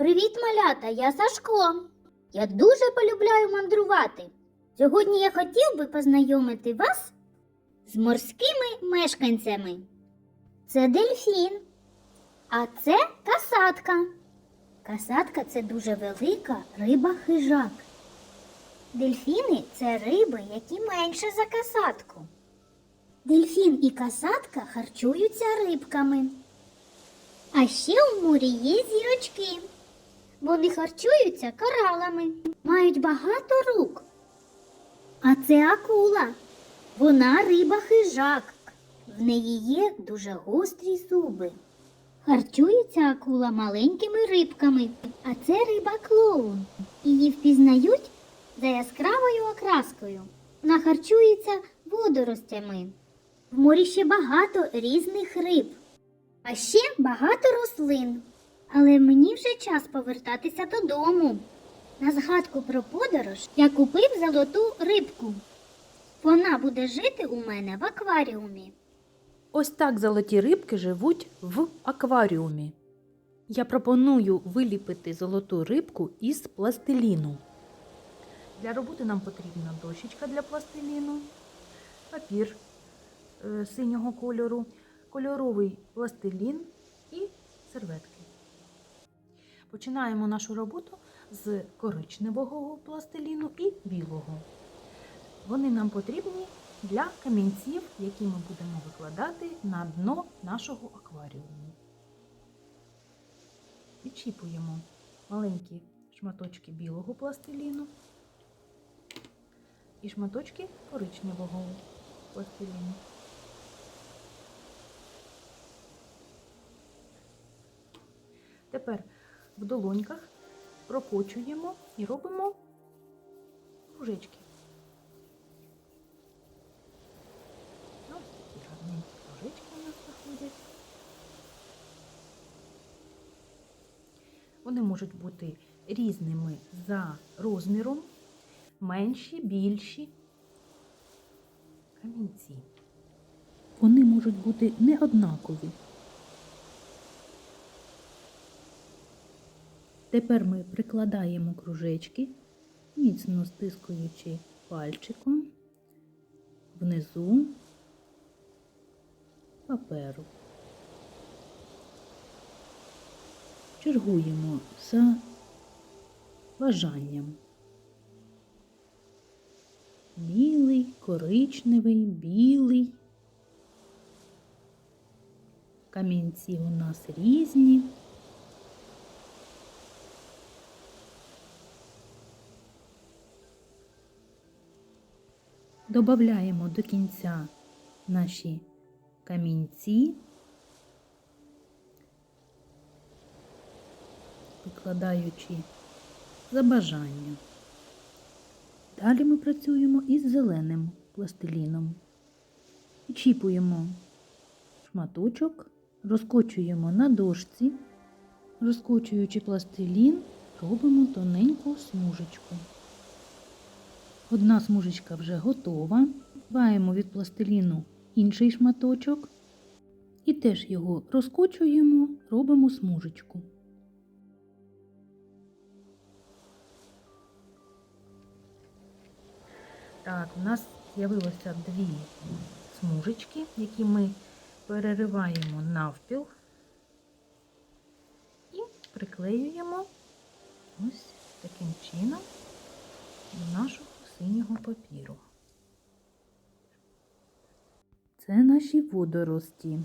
Привіт, малята! Я Сашко. Я дуже полюбляю мандрувати. Сьогодні я хотів би познайомити вас з морськими мешканцями. Це дельфін, а це касатка. Касатка це дуже велика риба-хижак. Дельфіни це риби, які менше за касатку. Дельфін і касатка харчуються рибками. А ще у морі є зірочки. Вони харчуються коралами, мають багато рук. А це акула. Вона риба хижак. В неї є дуже гострі зуби. Харчується акула маленькими рибками, а це риба клоун. Її впізнають за яскравою окраскою. Вона харчується водоростями. В морі ще багато різних риб, а ще багато рослин. Але мені вже час повертатися додому. На згадку про подорож я купив золоту рибку. Вона буде жити у мене в акваріумі. Ось так золоті рибки живуть в акваріумі. Я пропоную виліпити золоту рибку із пластиліну. Для роботи нам потрібна дощечка для пластиліну, папір е, синього кольору, кольоровий пластилін і серветки. Починаємо нашу роботу з коричневого пластиліну і білого. Вони нам потрібні для камінців, які ми будемо викладати на дно нашого акваріуму. Відчіпуємо маленькі шматочки білого пластиліну і шматочки коричневого пластиліну. Тепер в долоньках прокочуємо і робимо кружечки. Ось такі гарненькі кружечки у нас виходять. Вони можуть бути різними за розміром, менші, більші камінці. Вони можуть бути неоднакові. Тепер ми прикладаємо кружечки, міцно стискуючи пальчиком внизу паперу. Чергуємо за бажанням. Білий, коричневий, білий. Камінці у нас різні. Добавляємо до кінця наші камінці, викладаючи за бажанням. Далі ми працюємо із зеленим пластиліном. Чіпуємо шматочок, розкочуємо на дошці, розкочуючи пластилін, робимо тоненьку смужечку. Одна смужечка вже готова. Ваємо від пластиліну інший шматочок і теж його розкочуємо, робимо смужечку. Так, у нас з'явилося дві смужечки, які ми перериваємо навпіл і приклеюємо ось таким чином нашого синього папіру. Це наші водорості.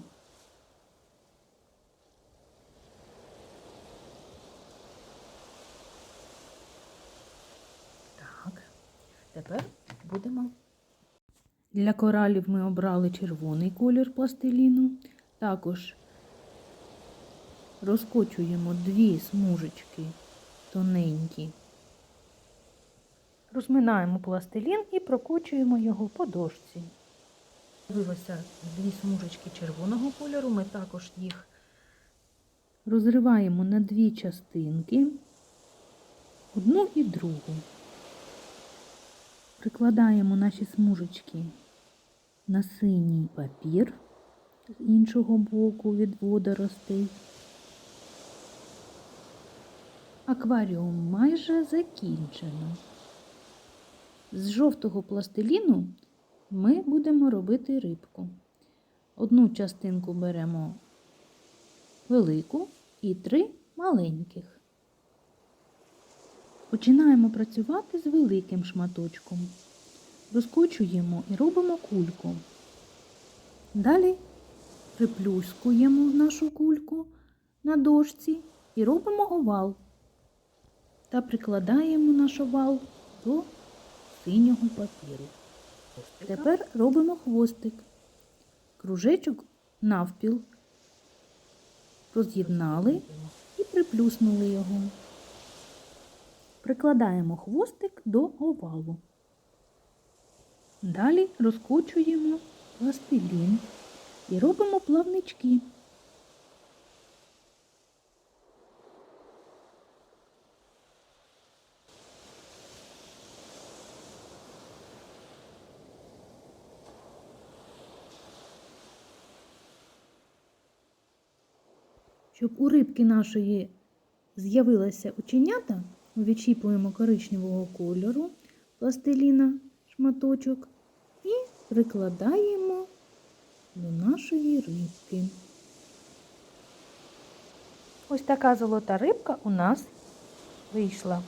Так, тепер будемо. Для коралів ми обрали червоний колір пластиліну. Також розкочуємо дві смужечки тоненькі. Розминаємо пластилін і прокочуємо його по дошці. З'явилося дві смужечки червоного кольору, ми також їх розриваємо на дві частинки, одну і другу. Прикладаємо наші смужечки на синій папір з іншого боку від водоростей. Акваріум майже закінчено. З жовтого пластиліну ми будемо робити рибку. Одну частинку беремо велику і три маленьких. Починаємо працювати з великим шматочком. Розкочуємо і робимо кульку. Далі приплюскуємо нашу кульку на дошці і робимо овал. Та прикладаємо наш овал до синього папіру. Тепер робимо хвостик. Кружечок навпіл. Роз'єднали і приплюснули його. Прикладаємо хвостик до овалу. Далі розкочуємо пластилін і робимо плавнички. Щоб у рибки нашої з'явилася оченята, ми відчіпуємо коричневого кольору пластиліна шматочок і прикладаємо до нашої рибки. Ось така золота рибка у нас вийшла.